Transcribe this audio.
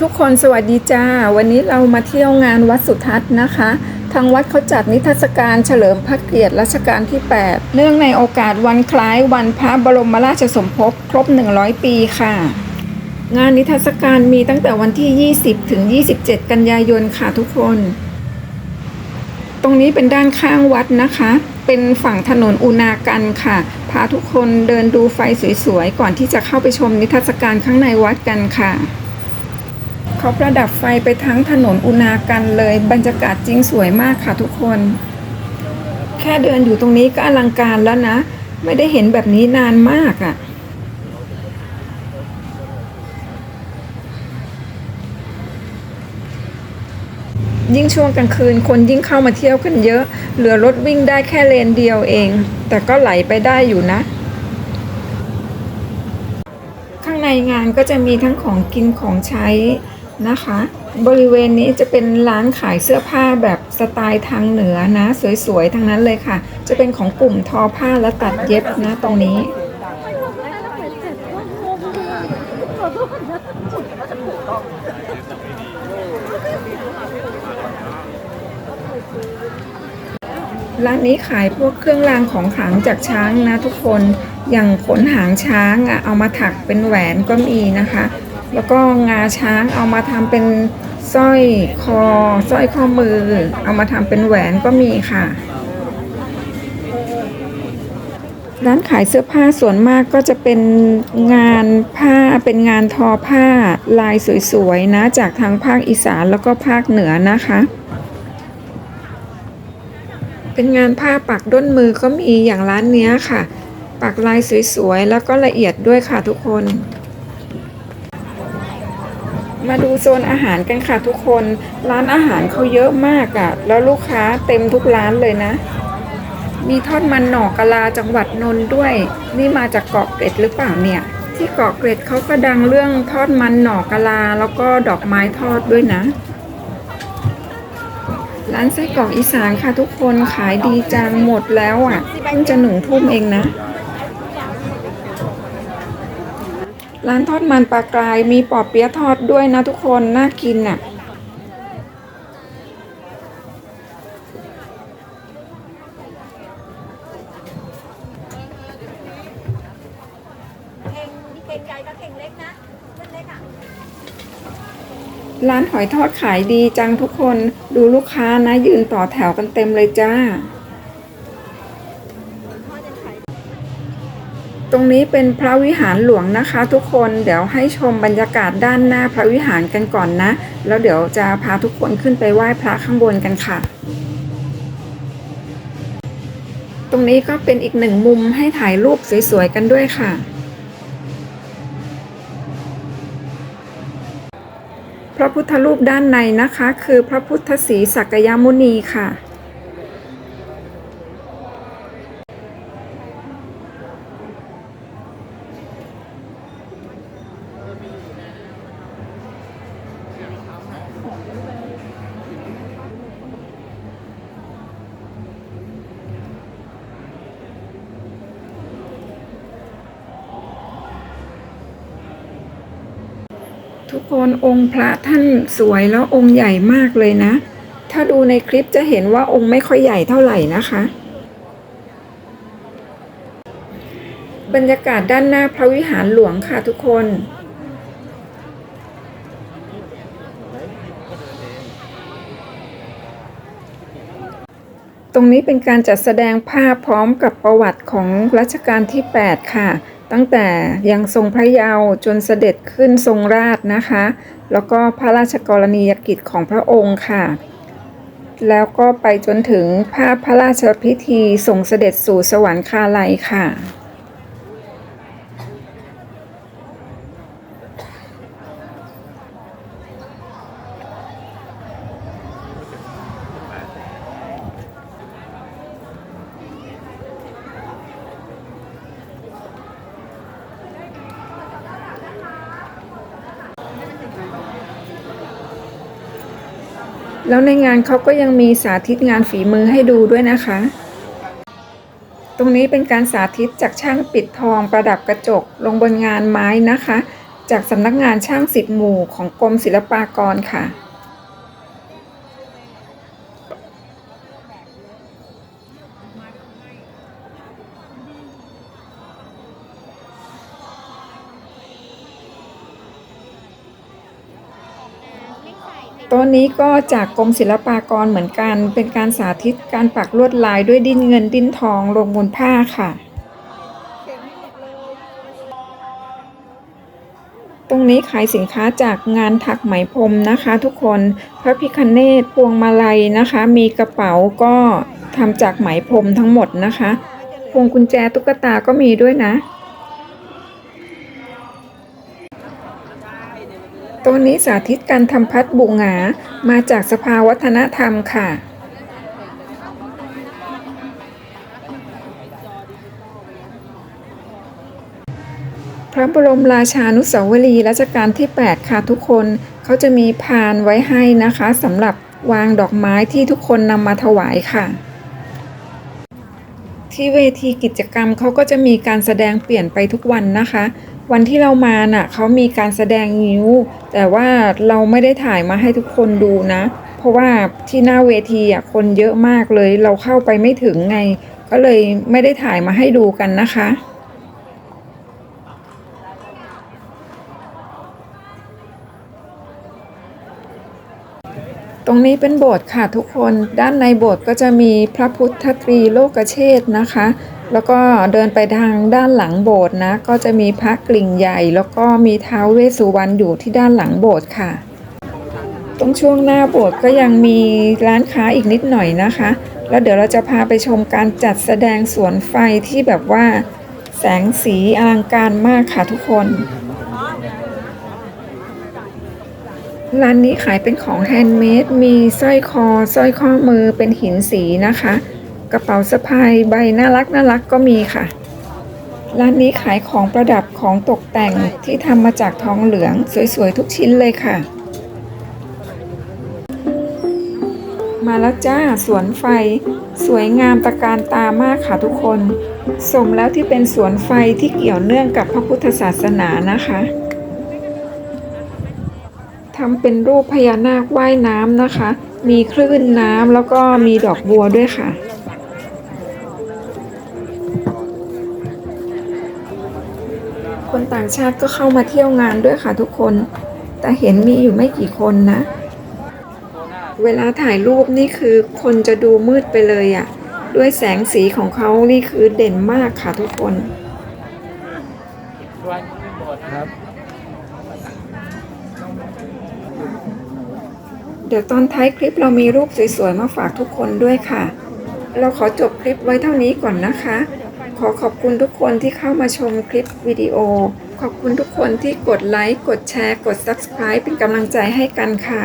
ทุกคนสวัสดีจ้า วันนี้เรามาเที่ยวงานวัดสุทัศน์นะคะ ทางวัดเขาจัดนิทรรศการเฉลิมพระเกียรติรัชกาลที่ 8 เนื่องในโอกาสวันคล้ายวันพระบรมราชสมภพครบ 100 ปีค่ะ งานนิทรรศการมีตั้งแต่วันที่ 20 ถึง 27 กันยายนค่ะทุกคน ตรงนี้เป็นด้านข้างวัดนะคะ เป็นฝั่งถนนอุณากันค่ะ พาทุกคนเดินดูไฟสวยๆ ก่อนที่จะเข้าไปชมนิทรรศการข้างในวัดกันค่ะ เขาประดับไฟไปทั้งถนนอุณากันเลย บรรยากาศจริงสวยมากค่ะทุกคน แค่เดินอยู่ตรงนี้ก็อลังการแล้วนะ ไม่ได้เห็นแบบนี้นานมากอะ่ะยิ่งช่วงกลางคืนคนยิ่งเข้ามาเที่ยวกันเยอะ เหลือรถวิ่งได้แค่เลนเดียวเอง แต่ก็ไหลไปได้อยู่นะ ข้างในงานก็จะมีทั้งของกินของใช้ นะคะ บริเวณนี้จะเป็นร้านขายเสื้อผ้าแบบสไตล์ทางเหนือนะ สวยๆทั้งนั้นเลยค่ะ จะเป็นของกลุ่มทอผ้าและตัดเย็บนะตรงนี้ร้านนี้ขายพวกเครื่องรางของขลังจากช้างนะทุกคน อย่างขนหางช้างอะเอามาถักเป็นแหวนก็มีนะคะ แล้วก็งาช้างเอามาทำเป็นสร้อยคอสร้อยข้อมือ เอามาทำเป็นแหวนก็มีค่ะร้านขายเสื้อผ้าส่วนมากก็จะเป็นงานผ้าเป็นงานทอผ้าลายสวยๆนะ จากทางภาคอีสานแล้วก็ภาคเหนือนะคะ เป็นงานผ้าปักด้นมือก็มีอย่างร้านเนี้ยค่ะ ปักลายสวยๆแล้วก็ละเอียดด้วยค่ะทุกคน มาดูโซนอาหารกันค่ะทุกคน ร้านอาหารเขาเยอะมากอะ่ะ แล้วลูกค้าเต็มทุกร้านเลยนะ มีทอดมันหนอกกะลาจังหวัดนนท์ด้วย นี่มาจากเกาะเกร็ดหรือเปล่าเนี่ย ที่เกาะเกร็ดเขาก็ดังเรื่องทอดมันหนอกะลาแล้วก็ดอกไม้ทอดด้วยนะ ร้านไส้กรอกอีสานค่ะทุกคนขายดีจังหมดแล้วอะเพิ่งจะหนึ่งทุ่มเองนะ ร้านทอดมันปลากรายมีปอเปี๊ยะทอดด้วยนะทุกคน น่ากินอะเข่งเข่งใหญ่กับเข่งเล็กนะเส้นเล็กอะ ร้านหอยทอดขายดีจังทุกคน ดูลูกค้านะยืนต่อแถวกันเต็มเลยจ้า ตรงนี้เป็นพระวิหารหลวงนะคะ ทุกคนเดี๋ยวให้ชมบรรยากาศด้านหน้าพระวิหารกันก่อนนะ แล้วเดี๋ยวจะพาทุกคนขึ้นไปไหว้พระข้างบนกันค่ะ ตรงนี้ก็เป็นอีกหนึ่งมุมให้ถ่ายรูปสวยๆกันด้วยค่ะพระพุทธรูปด้านในนะคะ คือพระพุทธศรีสักยมุนีค่ะ ทุกคนองค์พระท่านสวยแล้วองค์ใหญ่มากเลยนะ ถ้าดูในคลิปจะเห็นว่าองค์ไม่ค่อยใหญ่เท่าไหร่นะคะ บรรยากาศด้านหน้าพระวิหารหลวงค่ะทุกคนตรงนี้เป็นการจัดแสดงภาพพร้อมกับประวัติของรัชกาลที่ 8 ค่ะ ตั้งแต่ยังทรงพระเยาว์จนเสด็จขึ้นทรงราชนะคะ แล้วก็พระราชกรณียกิจของพระองค์ค่ะ แล้วก็ไปจนถึงภาพพระราชพิธีส่งเสด็จสู่สวรรคาลัยค่ะ แล้วในงานเขาก็ยังมีสาธิตงานฝีมือให้ดูด้วยนะคะ ตรงนี้เป็นการสาธิตจากช่างปิดทองประดับกระจก ลงบนงานไม้นะคะ จากสำนักงานช่างสิบหมู่ของกรมศิลปากรค่ะ ต้นนี้ก็จากกรมศิลปากรเหมือนกัน เป็นการสาธิตการปักลวดลายด้วยดินเงินดินทองลงบนผ้าค่ะ ตรงนี้ขายสินค้าจากงานถักไหมพรมนะคะ ทุกคนพระพิคเนตพวงมาลัยนะคะ มีกระเป๋าก็ทำจากไหมพรมทั้งหมดนะคะพวงกุญแจตุ๊กตาก็มีด้วยนะ ตัวนี้สาธิตการทำพัดบุงหงามาจากสภาวัฒนธรรมค่ะ พระบรมราชานุสาวรีย์รัชกาลที่ 8 ค่ะทุกคนเขาจะมีพานไว้ให้นะคะสำหรับวางดอกไม้ที่ทุกคนนำมาถวายค่ะที่เวทีกิจกรรมเขาก็จะมีการแสดงเปลี่ยนไปทุกวันนะคะ วันที่เรามาน่ะเขามีการแสดงงิ้ว แต่ว่าเราไม่ได้ถ่ายมาให้ทุกคนดูนะ เพราะว่าที่หน้าเวทีอะคนเยอะมากเลย เราเข้าไปไม่ถึงไง ก็เลยไม่ได้ถ่ายมาให้ดูกันนะคะตรงนี้เป็นโบสถ์ค่ะทุกคน ด้านในโบสถ์ก็จะมีพระพุทธตรีโลกเชษฐ์นะคะ แล้วก็เดินไปทางด้านหลังโบสถ์นะ ก็จะมีพระกลิ่งใหญ่ แล้วก็มีท้าวเวสสุวรรณอยู่ที่ด้านหลังโบสถ์ค่ะ ตรงช่วงหน้าโบสถ์ก็ยังมีร้านค้าอีกนิดหน่อยนะคะ แล้วเดี๋ยวเราจะพาไปชมการจัดแสดงสวนไฟที่แบบว่าแสงสีอลังการมากค่ะทุกคนร้านนี้ขายเป็นของแฮนด์เมดมีสร้อยคอสร้อยข้อมือเป็นหินสีนะคะ กระเป๋าสะพายใบน่ารักน่ารักก็มีค่ะ ร้านนี้ขายของประดับของตกแต่งที่ทำมาจากทองเหลืองสวยๆทุกชิ้นเลยค่ะ มาแล้วจ้าสวนไฟ สวยงามตะการตามากค่ะทุกคน สมแล้วที่เป็นสวนไฟที่เกี่ยวเนื่องกับพระพุทธศาสนานะคะทำเป็นรูปพญานาคว่ายน้ำนะคะ มีคลื่นน้ำแล้วก็มีดอกบัวด้วยค่ะ คน ต่างชาติก็เข้ามาเที่ยวงานด้วยค่ะทุกคน แต่เห็นมีอยู่ไม่กี่คนนะ เวลาถ่ายรูปนี่คือคนจะดูมืดไปเลยอะ่ะ ด้วยแสงสีของเขานี่คือเด่นมากค่ะทุกคนครับเดี๋ยวตอนท้ายคลิปเรามีรูปสวยๆมาฝากทุกคนด้วยค่ะ เราขอจบคลิปไว้เท่านี้ก่อนนะคะ ขอขอบคุณทุกคนที่เข้ามาชมคลิปวิดีโอ ขอบคุณทุกคนที่กดไลค์ กดแชร์ กด Subscribe เป็นกำลังใจให้กันค่ะ